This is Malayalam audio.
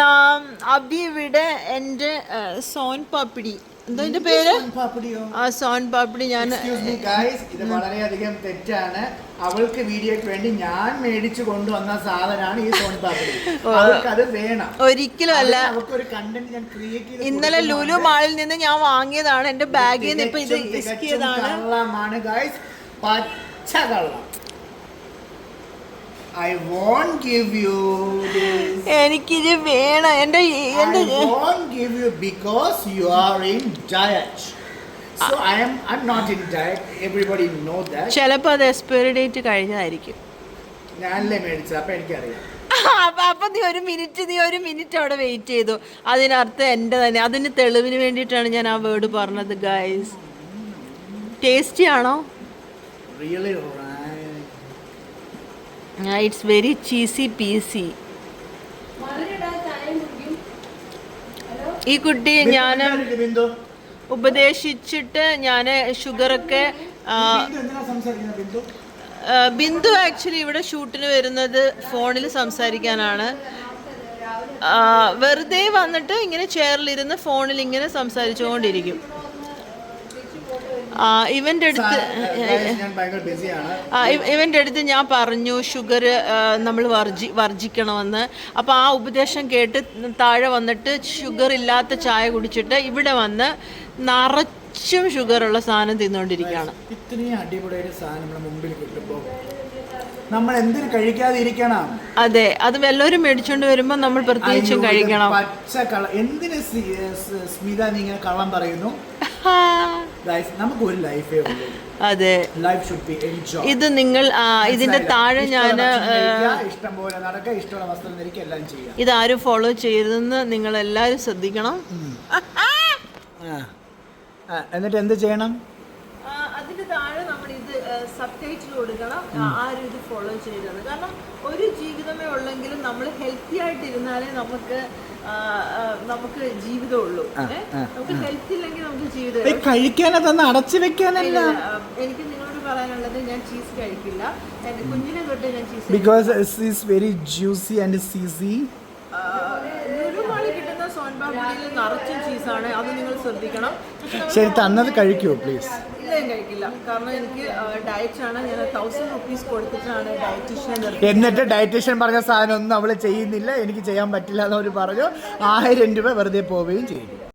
നാം അബി ഇവിടെ എന്റെ സോൻ പാപ്പിടി. എന്താ എന്റെ പേര്? ആ സോൻ പാപ്പിടി ഞാൻ. ഇത് വളരെയധികം തെറ്റാണ്. അവൾക്ക് വീഡിയോയ്ക്ക് വേണ്ടി ഞാൻ മേടിച്ചു കൊണ്ടുവന്ന സാധനമാണ് ഈ സോൺ പാപ്പിടി. അവൾക്ക് അത് വേണം. ഒരിക്കലും അല്ല. ഒരു കണ്ടന്റ് ഞാൻ ക്രിയേറ്റ് ചെയ്ത് ഇന്നലെ ലുലു മാളിൽ നിന്ന് ഞാൻ വാങ്ങിയതാണ്. എന്റെ ബാഗിൽ നിന്ന് ഇപ്പൊ ഇത് കള്ളമാണ് ഗൈസ് പച്ച കള്ളം. ഐ വോണ്ട് ഗിവ് യു എനിക്കിത് വേണം. എന്റെ എന്റെ won't give you because you are in diet. So I am I'm not in diet. Everybody know that. ചിലപ്പോൾ അത് എക്സ്പയറി ഡേറ്റ് കഴിഞ്ഞതായിരിക്കും. ഞാനല്ലേ മേടിച്ചത്? അപ്പൊ എനിക്കറിയാം. അപ്പൊ നീ ഒരു മിനിറ്റ് നീ ഒരു മിനിറ്റ് അവിടെ വെയിറ്റ് ചെയ്തു. അതിനർത്ഥം എന്റെ തന്നെ. അതിന് തെളിവിന് വേണ്ടിയിട്ടാണ് ഞാൻ ആ വേർഡ് പറഞ്ഞത് ഗൈസ് ടേസ്റ്റി ആണോ? Really it's very cheesy peasy ഈ കുട്ടി ഞാൻ ഉപദേശിച്ചിട്ട് ഞാൻ ഷുഗറൊക്കെ ബിന്ദു ആക്ച്വലി ഇവിടെ ഷൂട്ടിന് വരുന്നത് ഫോണിൽ സംസാരിക്കാനാണ്. വെറുതെ വന്നിട്ട് ഇങ്ങനെ ചെയറിലിരുന്ന് ഫോണിൽ ഇങ്ങനെ സംസാരിച്ചുകൊണ്ടിരിക്കും. ഇവന്റെ അടുത്ത് ഇവന്റെ അടുത്ത് ഞാൻ പറഞ്ഞു ഷുഗർ നമ്മൾ വർജി വർജിക്കണമെന്ന്. അപ്പോൾ ആ ഉപദേശം കേട്ട് താഴെ വന്നിട്ട് ഷുഗർ ഇല്ലാത്ത ചായ കുടിച്ചിട്ട് ഇവിടെ വന്ന് നിറച്ചും ഷുഗറുള്ള സാധനം തിന്നുകൊണ്ടിരിക്കുകയാണ് ഇത്രയും അടിപൊളി ഒരു സാധനം നമ്മുടെ മുമ്പിൽ കിട്ടുമ്പോൾ നമ്മൾ എന്തിനു കഴിക്കാതെ ഇരിക്കണം അതെ അത് വല്ലവരും മേടിച്ചോണ്ട് വരുമ്പോൾ നമ്മൾ പ്രത്യേകിച്ചും കഴിക്കണം. പച്ച കള എന്തിനു സ്മിത നീ ഇങ്ങനെ കള്ളം പറയുന്നു? നമുക്ക് ഒരു ലൈഫേ ഉള്ളൂ. അതെ. ലൈഫ് ഷുഡ് ബി എൻജോയ് ഇത് നിങ്ങൾ ഇതിന്റെ താഴെ ഞാൻ ഇഷ്ടം പോലെ നടക്കുക ഇഷ്ടമുള്ള വസ്ത്രം ധരിക്കുക എല്ലാം ചെയ്യാം ഇതാരും ഫോളോ ചെയ്യരുതെന്ന് നിങ്ങൾ എല്ലാവരും ശ്രദ്ധിക്കണം ആ, എന്നിട്ട് എന്ത് ചെയ്യണം? ആ, അതിന്റെ താഴെ നമ്മൾ ഇത് സബ്ടൈറ്റിൽ കൊടുക്കണം. ആ, ആരും ഇത് ഫോളോ ചെയ്യരുത് കാരണം ഒരു ജീവിതമേ ഉള്ളെങ്കിലും നമ്മൾ ഹെൽത്തി ആയിട്ട് ഇരുന്നാലേ നമുക്ക് നമുക്ക് ജീവിതമുള്ളൂ? നമുക്ക് ഹെൽത്ത് ഇല്ലെങ്കിൽ നമുക്ക് ജീവിതം ഈ കഴിക്കാനെ തന്നെ അടച്ചു വെക്കാനല്ല. എനിക്ക് നിങ്ങളോട് പറയാനുള്ളത് ഞാൻ ചീസ് കഴിക്കില്ല. കുഞ്ഞിനെ തൊട്ട് ഞാൻ cheese because is very juicy and cheesy നിറച്ചും ചീസാണ് അത് നിങ്ങൾ ശ്രദ്ധിക്കണം. ശരി തന്നത് കഴിക്കുമോ പ്ലീസ് ഇല്ല ഞാൻ കഴിക്കില്ല. കാരണം എനിക്ക് ഡയറ്റ് ആണ്. ഞാൻ തൗസൻഡ് റുപ്പീസ് കൊടുത്തിട്ടാണ് ഡയറ്റീഷ്യൻ എന്നിട്ട് ഡയറ്റീഷ്യൻ പറഞ്ഞ സാധനം ഒന്നും അവൾ ചെയ്യുന്നില്ല. എനിക്ക് ചെയ്യാൻ പറ്റില്ല എന്ന് അവർ പറഞ്ഞു. ആയിരം രൂപ വെറുതെ പോവുകയും ചെയ്തു.